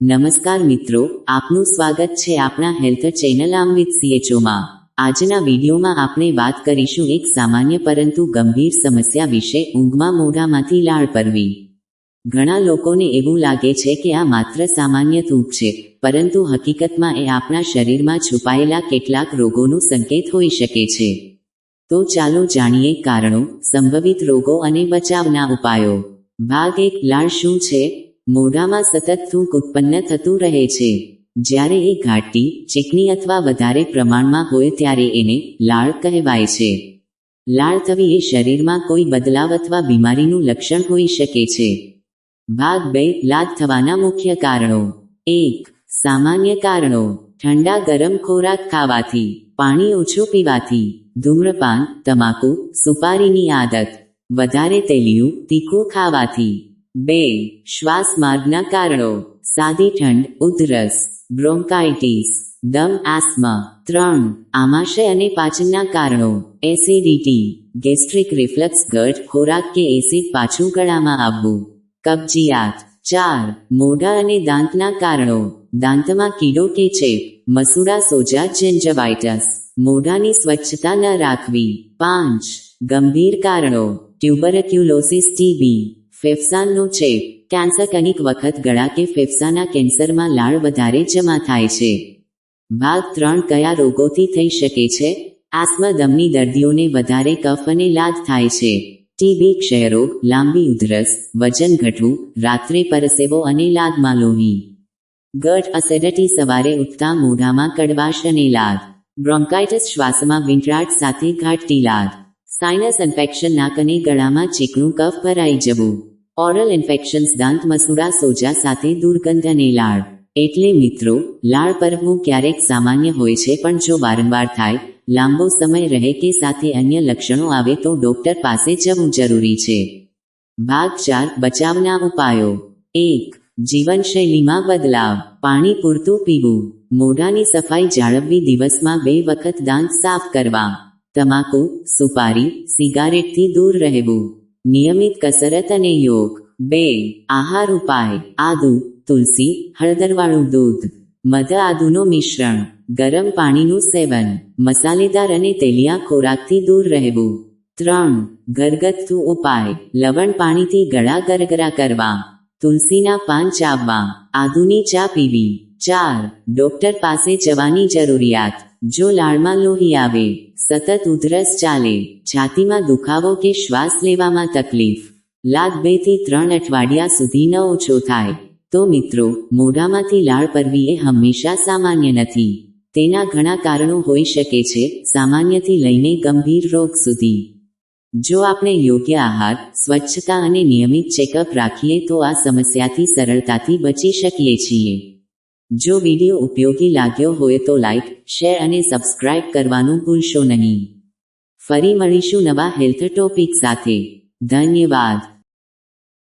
નમસ્કાર મિત્રો, આપનું સ્વાગત છે આપણા હેલ્થ ચેનલ આમ વિથ સીએચઓમાં આજના વિડીયોમાં આપણે વાત કરીશું એક સામાન્ય પરંતુ ગંભીર સમસ્યા વિશે ઊંઘમાં મોઢામાંથી લાળ પરવી. ઘણા લોકોને એવું લાગે છે કે આ માત્ર સામાન્ય તૂક છે, પરંતુ હકીકતમાં એ આપણા શરીરમાં છુપાયેલા કેટલાક રોગોનું સંકેત હોઈ શકે છે. તો ચાલો જાણીએ કારણો, સંભવિત રોગો અને બચાવના ઉપાયો. ભાગ એક, લાળ શું છે? મોઢામાં સતત થૂંક ઉત્પન્ન થતું રહે છે. જ્યારે એ ઘાટી ચીકણી અથવા વધારે પ્રમાણમાં હોય ત્યારે એને લાળ કહેવાય છે. લાળ થવી એ શરીરમાં કોઈ બદલાવ અથવા બીમારીનું લક્ષણ હોઈ શકે છે. ભાગ બે, લાદ થવાના મુખ્ય કારણો. એક, સામાન્ય કારણો. ઠંડા ગરમ ખોરાક ખાવાથી, પાણી ઓછું પીવાથી, ધૂમ્રપાન, તમાકુ, સુપારીની આદત, વધારે તેલિયું, તીખું ખાવાથી. બે, શ્વાસ માર્ગના કારણો, સાદી ઠંડ, ઉધરસ, બ્રોન્કાઇટિસ, દમ આસ્મા ત્રણ, આમાશય અને પાચનના કારણો, એસિડિટી, ગેસ્ટ્રિક રિફ્લક્સ, ગટ, ખોરાક કે એસિડ પાછું ગળામાં આવવું. કબજિયાત, ચાર, મોઢા અને દાંતના કારણો, દાંતમાં કીડો કે ચેપ, મસૂડા, સોજા, જેન્જવાઇટસ, મોઢાની સ્વચ્છતા ન રાખવી. પાંચ, ગંભીર કારણો, ટ્યુબરક્યુલોસિસ, ટીબી. ફેફસાંનો ચેપ કેન્સર કનિક વખત ગળા કે ફેફસાના કેન્સરમાં લાળ વધારે જમા થાય છે. ભાગ ત્રણ, કયા રોગોથી થઈ શકે છે? આસ્મા, દમની દર્દીઓને વધારે કફ અને લાદ થાય છે. ટીબી ક્ષયરોગ, લાંબી ઉધરસ, વજન ઘટવું, રાત્રે પરસેવો અને લાદમાં લોહી. ગટ અસેડટી, સવારે ઉઠતા મોઢામાં કડવાશ અને લાદ. બ્રોન્કાઇટિસ, શ્વાસમાં વિંટરાટ સાથે ઘાટતી લાદ. સાઇનસ ઇન્ફેક્શન નાક અને ગળામાં ચીકણું કફ ભરાઈ જવું. ઓરલ ઇન્ફેક્શન્સ દાંત મસૂડા સોજા સાથે દુર્ગંધ અને લાળ. એટલે મિત્રો, લાળ પરવું ક્યારેક સામાન્ય હોય છે પણ જો વારંવાર થાય, લાંબો સમય રહે કે સાથે અન્ય લક્ષણો આવે તો ડોક્ટર પાસે જવું જરૂરી છે. ભાગ ચાર, બચાવના ઉપાયો. એક, જીવનશૈલીમાં બદલાવ. પાણી પૂરતું પીવું. મોઢાની સફાઈ જાળવવી દિવસમાં બે વખત દાંત સાફ કરવા. તમાકુ, સુપારી, સિગારેટથી દૂર રહેવું. નિયમિત કસરત અને યોગ. બે, આહાર ઉપાય. આદુ, તુલસી, હળદરવાળું દૂધ. મધ આદુનું મિશ્રણ. ગરમ પાણીનું સેવન. મસાલેદાર અને તેલિયા ખોરાકથી દૂર રહેવું. ત્રણ, ઘરગથ્થુ ઉપાય. લવણ પાણીથી ગળા ગરગરા કરવા. તુલસીના પાન ચાવવા. આદુની ચા પીવી. ચાર, ડોક્ટર પાસે જવાની જરૂરિયાત. જો લાળમાં લોહી આવે, સતત ઉધરસ ચાલે, છાતીમાં દુખાવો કે શ્વાસ લેવામાં તકલીફ લાદ બેથી ત્રણ અઠવાડિયા સુધી ન ઓછો થાય, તો મિત્રો, મોઢામાંથી લાળ પરવી એ હંમેશા સામાન્ય નથી. તેના ઘણા કારણો હોઈ શકે છે, સામાન્યથી લઈને ગંભીર રોગ સુધી. જો આપણે યોગ્ય આહાર, સ્વચ્છતા અને નિયમિત ચેકઅપ રાખીએ તો આ સમસ્યાથી સરળતાથી બચી શકીએ છીએ. જો વીડિયો ઉપયોગી લાગ્યો હોય તો લાઇક શેર અને સબસ્ક્રાઇબ કરવાનું ભૂલશો નહીં. ફરી મળીશું નવા હેલ્થ ટોપિક સાથે. ધન્યવાદ.